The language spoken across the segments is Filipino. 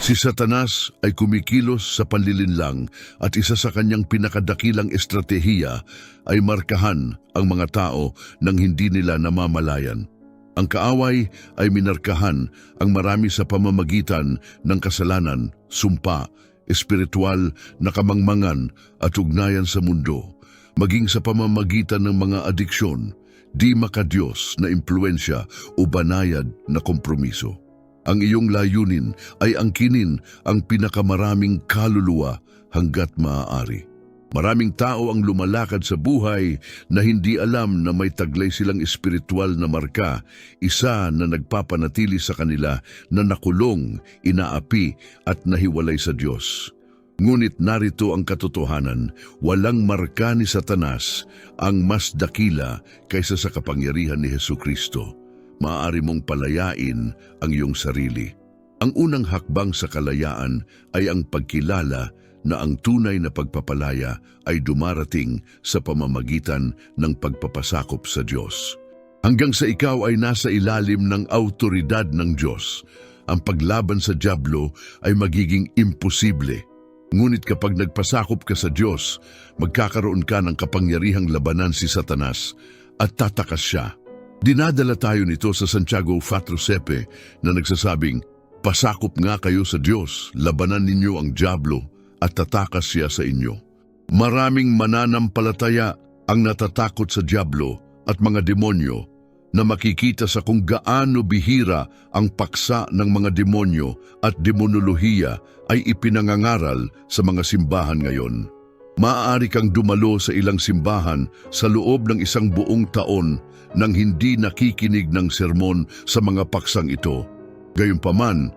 Si Satanas ay kumikilos sa panlilinlang at isa sa kanyang pinakadakilang estratehiya ay markahan ang mga tao nang hindi nila namamalayan. Ang kaaway ay minarkahan ang marami sa pamamagitan ng kasalanan, sumpa, espiritual na kamangmangan at ugnayan sa mundo, maging sa pamamagitan ng mga adiksyon, di makadiyos na impluensya o banayad na kompromiso. Ang iyong layunin ay angkinin ang pinakamaraming kaluluwa hanggat maaari. Maraming tao ang lumalakad sa buhay na hindi alam na may taglay silang espiritual na marka, isa na nagpapanatili sa kanila na nakulong, inaapi at nahiwalay sa Diyos. Ngunit narito ang katotohanan, walang marka ni Satanas ang mas dakila kaysa sa kapangyarihan ni Heso Kristo. Maaari mong palayain ang iyong sarili. Ang unang hakbang sa kalayaan ay ang pagkilala na ang tunay na pagpapalaya ay dumarating sa pamamagitan ng pagpapasakop sa Diyos. Hanggang sa ikaw ay nasa ilalim ng autoridad ng Diyos, ang paglaban sa Diablo ay magiging imposible. Ngunit kapag nagpasakop ka sa Diyos, magkakaroon ka ng kapangyarihang labanan si Satanas at tatakas siya. Dinadala tayo nito sa Santiago 4.7 na nagsasabing, Pasakop nga kayo sa Diyos, labanan ninyo ang Diablo at tatakas siya sa inyo. Maraming mananampalataya ang natatakot sa Diablo at mga demonyo na makikita sa kung gaano bihira ang paksa ng mga demonyo at demonolohiya ay ipinangangaral sa mga simbahan ngayon. Maaari kang dumalo sa ilang simbahan sa loob ng isang buong taon nang hindi nakikinig ng sermon sa mga paksang ito. Gayunpaman,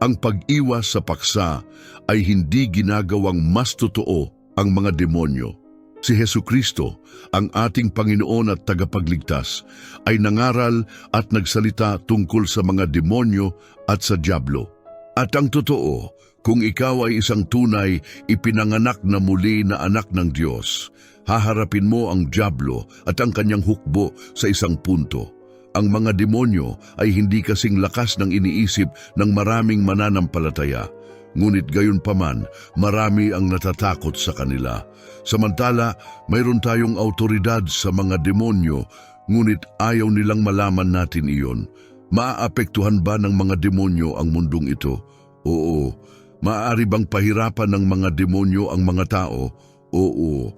ang pag-iwas sa paksa ay hindi ginagawang mas totoo ang mga demonyo. Si Heso Kristo, ang ating Panginoon at tagapagligtas, ay nangaral at nagsalita tungkol sa mga demonyo at sa Diablo. At ang totoo, kung ikaw ay isang tunay, ipinanganak na muli na anak ng Diyos, haharapin mo ang Diablo at ang kanyang hukbo sa isang punto. Ang mga demonyo ay hindi kasing lakas ng iniisip ng maraming mananampalataya. Ngunit gayon paman, marami ang natatakot sa kanila. Samantala, mayroon tayong autoridad sa mga demonyo, ngunit ayaw nilang malaman natin iyon. Maaapektuhan ba ng mga demonyo ang mundong ito? Oo. Maaari bang pahirapan ng mga demonyo ang mga tao? Oo.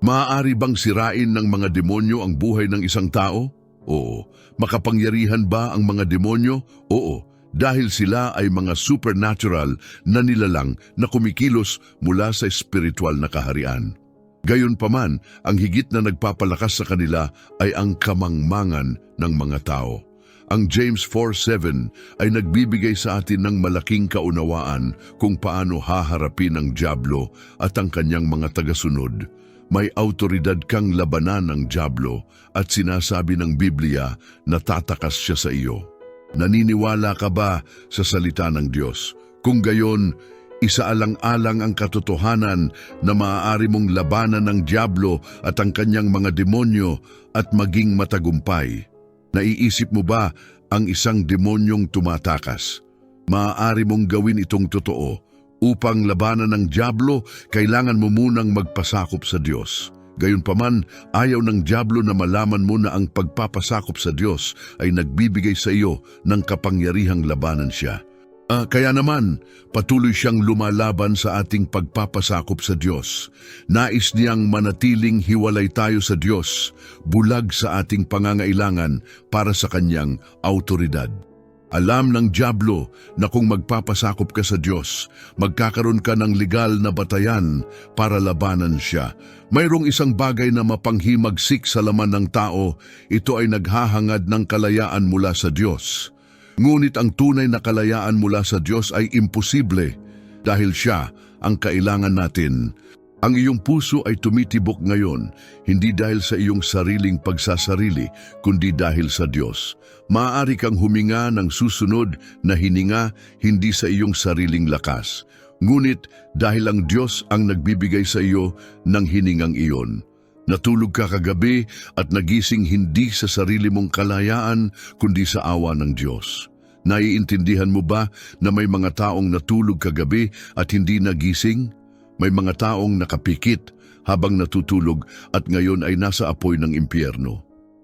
Maaari bang sirain ng mga demonyo ang buhay ng isang tao? Oo. Makapangyarihan ba ang mga demonyo? Oo. Dahil sila ay mga supernatural na nilalang na kumikilos mula sa spiritual na kaharian. Gayunpaman, ang higit na nagpapalakas sa kanila ay ang kamangmangan ng mga tao. Ang James 4.7 ay nagbibigay sa atin ng malaking kaunawaan kung paano haharapin ang Diablo at ang kanyang mga tagasunod. May autoridad kang labanan ng Diablo at sinasabi ng Biblia na tatakas siya sa iyo. Naniniwala ka ba sa salita ng Diyos? Kung gayon, isaalang-alang ang katotohanan na maaari mong labanan ng Diablo at ang kanyang mga demonyo at maging matagumpay. Naiisip mo ba ang isang demonyong tumatakas? Maaari mong gawin itong totoo. Upang labanan ng Diablo, kailangan mo munang magpasakop sa Diyos. Gayunpaman, ayaw ng Diablo na malaman mo na ang pagpapasakop sa Diyos ay nagbibigay sa iyo ng kapangyarihang labanan siya. Ah, kaya naman, patuloy siyang lumalaban sa ating pagpapasakop sa Diyos. Nais niyang manatiling hiwalay tayo sa Diyos, bulag sa ating pangangailangan para sa kanyang autoridad. Alam ng Diablo na kung magpapasakop ka sa Diyos, magkakaroon ka ng legal na batayan para labanan siya. Mayroong isang bagay na mapanghimagsik sa laman ng tao, ito ay naghahangad ng kalayaan mula sa Diyos. Ngunit ang tunay na kalayaan mula sa Diyos ay imposible dahil siya ang kailangan natin. Ang iyong puso ay tumitibok ngayon, hindi dahil sa iyong sariling pagsasarili, kundi dahil sa Diyos. Maaari kang huminga ng susunod na hininga hindi sa iyong sariling lakas. Ngunit dahil ang Diyos ang nagbibigay sa iyo ng hiningang iyon. Natulog ka kagabi at nagising hindi sa sarili mong kalayaan, kundi sa awa ng Diyos. Naiintindihan mo ba na may mga taong natulog kagabi at hindi nagising? May mga taong nakapikit habang natutulog at ngayon ay nasa apoy ng impyerno.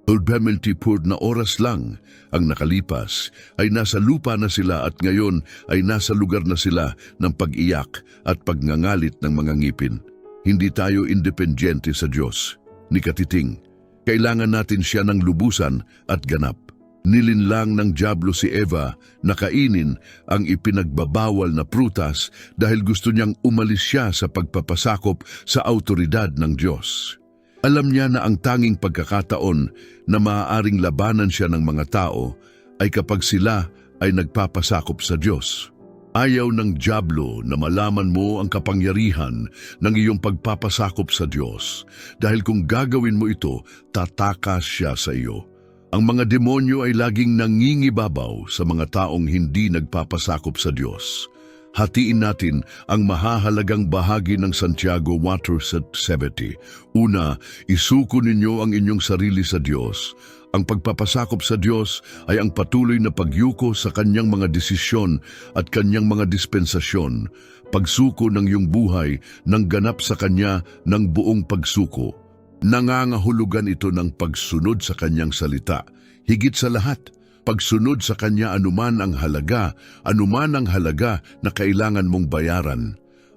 Ulbementipur na oras lang ang nakalipas ay nasa lupa na sila at ngayon ay nasa lugar na sila ng pag-iyak at pagngangalit ng mga ngipin. Hindi tayo independyente sa Diyos. Ni Katiting, kailangan natin siya ng lubusan at ganap. Nilinlang ng Diablo si Eva na kainin ang ipinagbabawal na prutas dahil gusto niyang umalis siya sa pagpapasakop sa autoridad ng Diyos. Alam niya na ang tanging pagkakataon na maaaring labanan siya ng mga tao ay kapag sila ay nagpapasakop sa Diyos. Ayaw ng Diablo na malaman mo ang kapangyarihan ng iyong pagpapasakop sa Diyos dahil kung gagawin mo ito, tatakas siya sa iyo. Ang mga demonyo ay laging nangingibabaw sa mga taong hindi nagpapasakop sa Diyos. Hatiin natin ang mahahalagang bahagi ng Santiago Waters at 70. Una, isuko ninyo ang inyong sarili sa Diyos. Ang pagpapasakop sa Diyos ay ang patuloy na pagyuko sa kanyang mga desisyon at kanyang mga dispensasyon. Pagsuko ng iyong buhay nang ganap sa kanya ng buong pagsuko. Nangangahulugan ito ng pagsunod sa kanyang salita. Higit sa lahat, pagsunod sa kanya anuman ang halaga, anuman ang halaga na kailangan mong bayaran.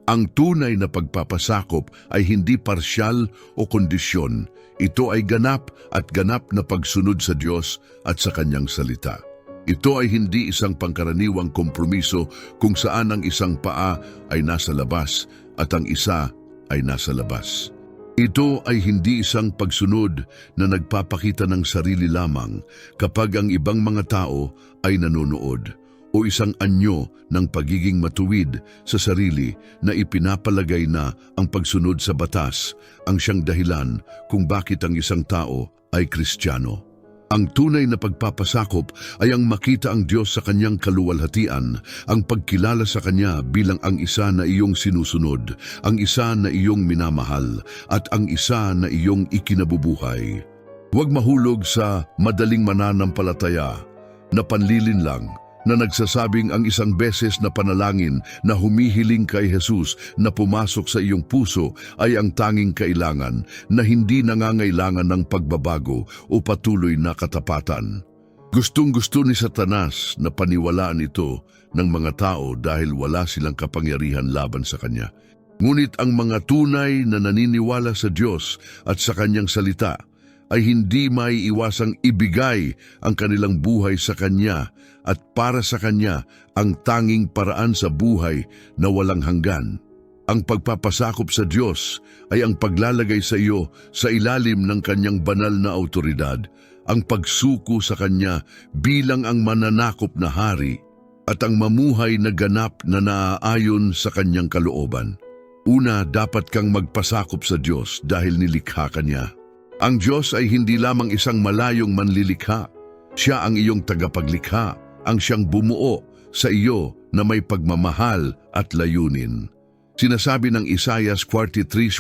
Ang tunay na pagpapasakop ay hindi parsyal o kondisyon. Ito ay ganap at ganap na pagsunod sa Diyos at sa kanyang salita. Ito ay hindi isang pangkaraniwang kompromiso kung saan ang isang paa ay nasa labas at ang isa ay nasa labas. Ito ay hindi isang pagsunod na nagpapakita ng sarili lamang kapag ang ibang mga tao ay nanonood o isang anyo ng pagiging matuwid sa sarili na ipinapalagay na ang pagsunod sa batas ang siyang dahilan kung bakit ang isang tao ay kristyano. Ang tunay na pagpapasakop ay ang makita ang Diyos sa kanyang kaluwalhatian, ang pagkilala sa Kanya bilang ang isa na iyong sinusunod, ang isa na iyong minamahal, at ang isa na iyong ikinabubuhay. Huwag mahulog sa madaling mananampalataya na panlilin lang na nagsasabing ang isang beses na panalangin na humihiling kay Jesus na pumasok sa iyong puso ay ang tanging kailangan na hindi nangangailangan ng pagbabago o patuloy na katapatan. Gustong gusto ni Satanas na paniwalaan ito ng mga tao dahil wala silang kapangyarihan laban sa kanya. Ngunit ang mga tunay na naniniwala sa Diyos at sa kanyang salita ay hindi maiiwasang ibigay ang kanilang buhay sa Kanya at para sa Kanya ang tanging paraan sa buhay na walang hanggan. Ang pagpapasakop sa Diyos ay ang paglalagay sa iyo sa ilalim ng Kanyang banal na autoridad, ang pagsuko sa Kanya bilang ang mananakop na hari at ang mamuhay na ganap na naaayon sa Kanyang kalooban. Una, dapat kang magpasakop sa Diyos dahil nilikha ka niya. Ang Diyos ay hindi lamang isang malayong manlilikha. Siya ang iyong tagapaglikha, ang siyang bumuo sa iyo na may pagmamahal at layunin. Sinasabi ng Isaiah 43.1,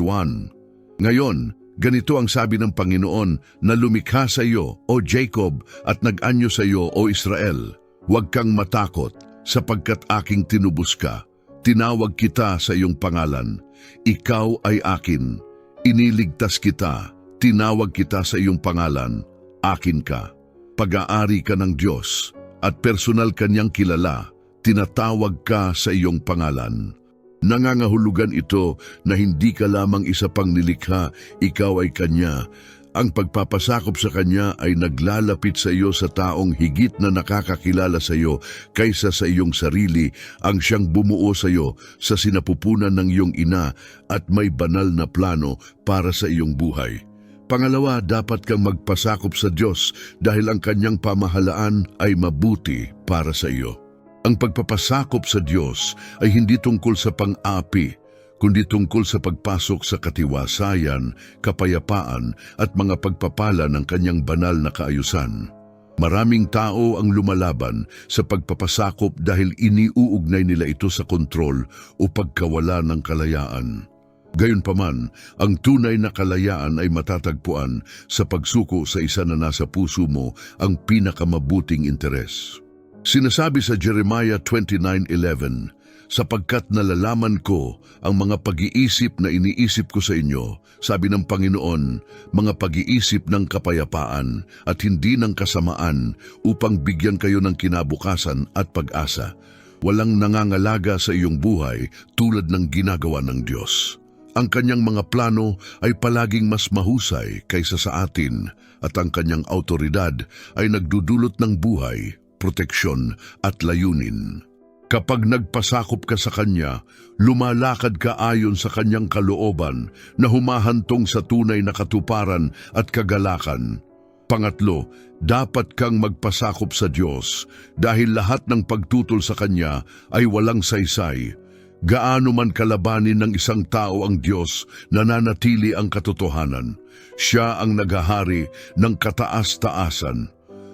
Ngayon, ganito ang sabi ng Panginoon na lumikha sa iyo, O Jacob, at nag-anyo sa iyo, O Israel. Huwag kang matakot, sapagkat aking tinubos ka. Tinawag kita sa iyong pangalan. Ikaw ay akin. Iniligtas kita tinawag kita sa iyong pangalan, akin ka. Pag-aari ka ng Diyos at personal kanyang kilala, tinatawag ka sa iyong pangalan. Nangangahulugan ito na hindi ka lamang isa pang nilikha, ikaw ay Kanya. Ang pagpapasakop sa Kanya ay naglalapit sa iyo sa taong higit na nakakakilala sa iyo kaysa sa iyong sarili, ang siyang bumuo sa iyo sa sinapupunan ng iyong ina at may banal na plano para sa iyong buhay. Pangalawa, dapat kang magpasakop sa Diyos dahil ang kanyang pamahalaan ay mabuti para sa iyo. Ang pagpapasakop sa Diyos ay hindi tungkol sa pang-api, kundi tungkol sa pagpasok sa katiwasayan, kapayapaan at mga pagpapala ng kanyang banal na kaayusan. Maraming tao ang lumalaban sa pagpapasakop dahil iniuugnay nila ito sa kontrol o pagkawala ng kalayaan. Gayunpaman, ang tunay na kalayaan ay matatagpuan sa pagsuko sa isa na nasa puso mo ang pinakamabuting interes. Sinasabi sa Jeremiah 29.11, Sapagkat nalalaman ko ang mga pag-iisip na iniisip ko sa inyo, sabi ng Panginoon, mga pag-iisip ng kapayapaan at hindi ng kasamaan upang bigyan kayo ng kinabukasan at pag-asa. Walang nangangalaga sa iyong buhay tulad ng ginagawa ng Diyos. Ang kanyang mga plano ay palaging mas mahusay kaysa sa atin at ang kanyang autoridad ay nagdudulot ng buhay, proteksyon at layunin. Kapag nagpasakop ka sa Kanya, lumalakad ka ayon sa Kanyang kalooban na humahantong sa tunay na katuparan at kagalakan. Pangatlo, dapat kang magpasakop sa Diyos dahil lahat ng pagtutol sa Kanya ay walang saysay. Gaano man kalabanin ng isang tao ang Diyos, nananatili ang katotohanan. Siya ang naghahari ng kataas-taasan.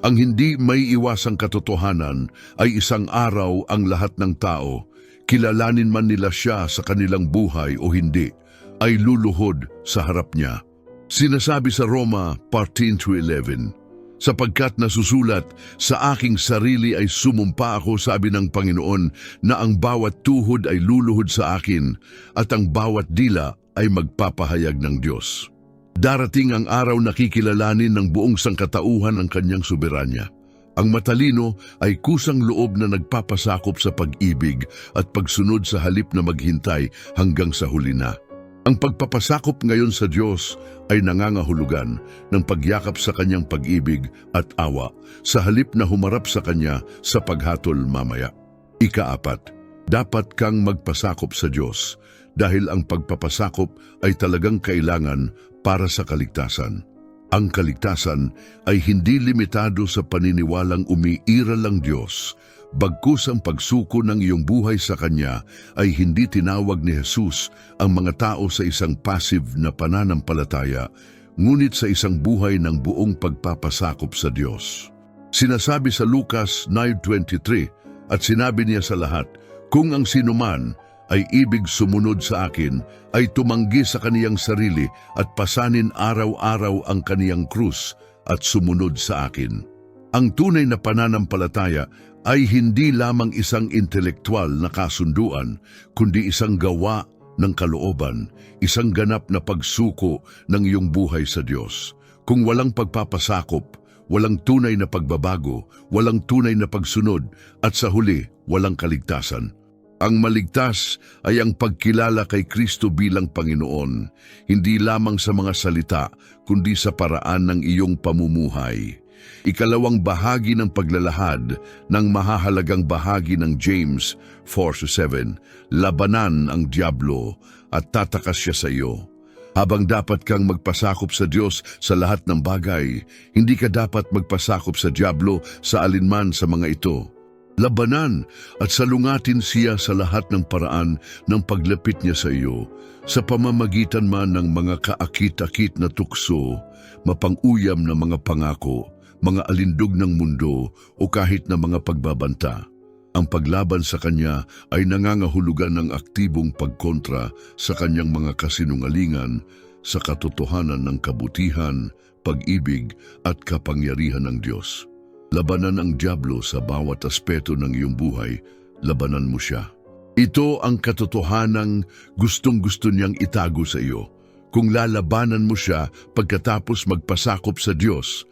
Ang hindi may iwasang katotohanan ay isang araw ang lahat ng tao, kilalanin man nila siya sa kanilang buhay o hindi, ay luluhod sa harap niya. Sinasabi sa Roma 13-11, Sapagkat nasusulat, sa aking sarili ay sumumpa ako sabi ng Panginoon na ang bawat tuhod ay luluhod sa akin at ang bawat dila ay magpapahayag ng Diyos. Darating ang araw na kikilalanin ng buong sangkatauhan ang kanyang soberanya. Ang matalino ay kusang loob na nagpapasakop sa pag-ibig at pagsunod sa halip na maghintay hanggang sa huli na. Ang pagpapasakop ngayon sa Diyos ay nangangahulugan ng pagyakap sa kanyang pag-ibig at awa sa halip na humarap sa kanya sa paghatol mamaya. Ikaapat, dapat kang magpasakop sa Diyos dahil ang pagpapasakop ay talagang kailangan para sa kaligtasan. Ang kaligtasan ay hindi limitado sa paniniwalang umiiral lang Diyos, bagkus ang pagsuko ng iyong buhay sa Kanya ay hindi tinawag ni Jesus ang mga tao sa isang passive na pananampalataya, ngunit sa isang buhay ng buong pagpapasakop sa Diyos. Sinasabi sa Lucas 9.23 at sinabi niya sa lahat, Kung ang sinuman ay ibig sumunod sa akin, ay tumanggi sa kaniyang sarili at pasanin araw-araw ang kaniyang krus at sumunod sa akin. Ang tunay na pananampalataya ay hindi lamang isang intelektual na kasunduan, kundi isang gawa ng kalooban, isang ganap na pagsuko ng iyong buhay sa Diyos. Kung walang pagpapasakop, walang tunay na pagbabago, walang tunay na pagsunod, at sa huli, walang kaligtasan. Ang maligtas ay ang pagkilala kay Kristo bilang Panginoon, hindi lamang sa mga salita, kundi sa paraan ng iyong pamumuhay. Ikalawang bahagi ng paglalahad ng mahahalagang bahagi ng James 4-7, labanan ang Diablo at tatakas siya sa iyo. Habang dapat kang magpasakop sa Diyos sa lahat ng bagay, hindi ka dapat magpasakop sa Diablo sa alinman sa mga ito. Labanan at salungatin siya sa lahat ng paraan ng paglapit niya sa iyo, sa pamamagitan man ng mga kaakit-akit na tukso, mapanguyam na mga pangako, mga alindog ng mundo o kahit na mga pagbabanta. Ang paglaban sa kanya ay nangangahulugan ng aktibong pagkontra sa kanyang mga kasinungalingan sa katotohanan ng kabutihan, pag-ibig at kapangyarihan ng Diyos. Labanan ang Diablo sa bawat aspeto ng iyong buhay, labanan mo siya. Ito ang katotohanang gustong-gusto niyang itago sa iyo. Kung lalabanan mo siya pagkatapos magpasakop sa Diyos,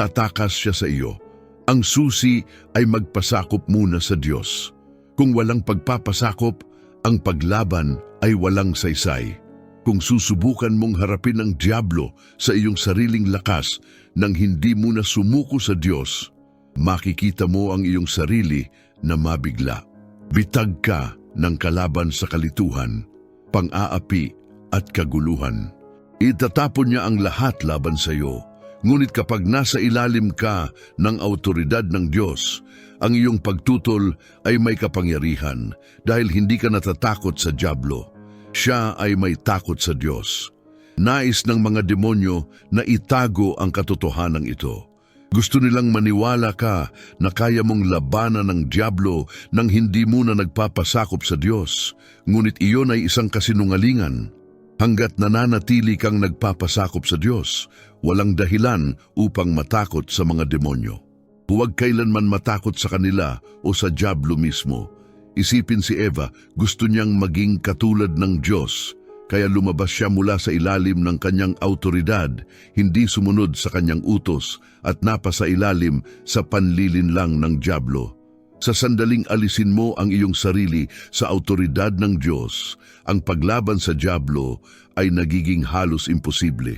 tatakas siya sa iyo. Ang susi ay magpasakop muna sa Diyos. Kung walang pagpapasakop, ang paglaban ay walang saysay. Kung susubukan mong harapin ang Diablo sa iyong sariling lakas nang hindi mo na sumuko sa Diyos, makikita mo ang iyong sarili na mabigla. Bitag ka ng kalaban sa kalituhan, pang-aapi at kaguluhan. Itatapon niya ang lahat laban sa iyo. Ngunit kapag nasa ilalim ka ng autoridad ng Diyos, ang iyong pagtutol ay may kapangyarihan dahil hindi ka natatakot sa Diablo. Siya ay may takot sa Diyos. Nais ng mga demonyo na itago ang katotohanan ito. Gusto nilang maniwala ka na kaya mong labanan ng Diablo nang hindi mo na nagpapasakop sa Diyos. Ngunit iyon ay isang kasinungalingan. Hanggat nananatili kang nagpapasakop sa Diyos, walang dahilan upang matakot sa mga demonyo. Huwag kailanman matakot sa kanila o sa Diablo mismo. Isipin si Eva, gusto niyang maging katulad ng Diyos, kaya lumabas siya mula sa ilalim ng kanyang autoridad, hindi sumunod sa kanyang utos at napasa ilalim sa panlilinlang ng Diablo. Sa sandaling alisin mo ang iyong sarili sa autoridad ng Diyos, ang paglaban sa Diablo ay nagiging halos imposible.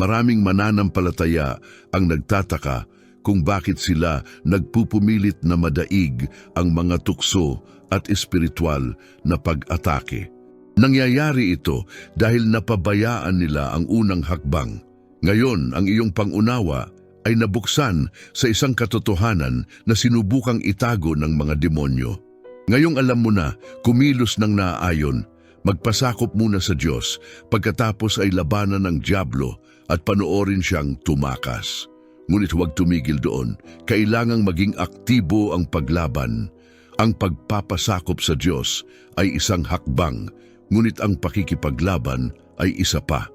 Maraming mananampalataya ang nagtataka kung bakit sila nagpupumilit na madaig ang mga tukso at espiritual na pag-atake. Nangyayari ito dahil napabayaan nila ang unang hakbang. Ngayon, ang iyong pangunawa ay nabuksan sa isang katotohanan na sinubukang itago ng mga demonyo. Ngayong alam mo na, kumilos ng naaayon, magpasakop muna sa Diyos pagkatapos ay labanan ng Diablo at panoorin siyang tumakas. Ngunit huwag tumigil doon, kailangang maging aktibo ang paglaban. Ang pagpapasakop sa Diyos ay isang hakbang, ngunit ang pakikipaglaban ay isa pa.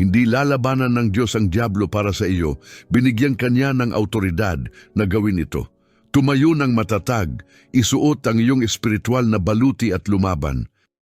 Hindi lalabanan ng Diyos ang Diablo para sa iyo, binigyan kanya ng autoridad na gawin ito. Tumayo ng matatag, isuot ang iyong espiritual na baluti at lumaban.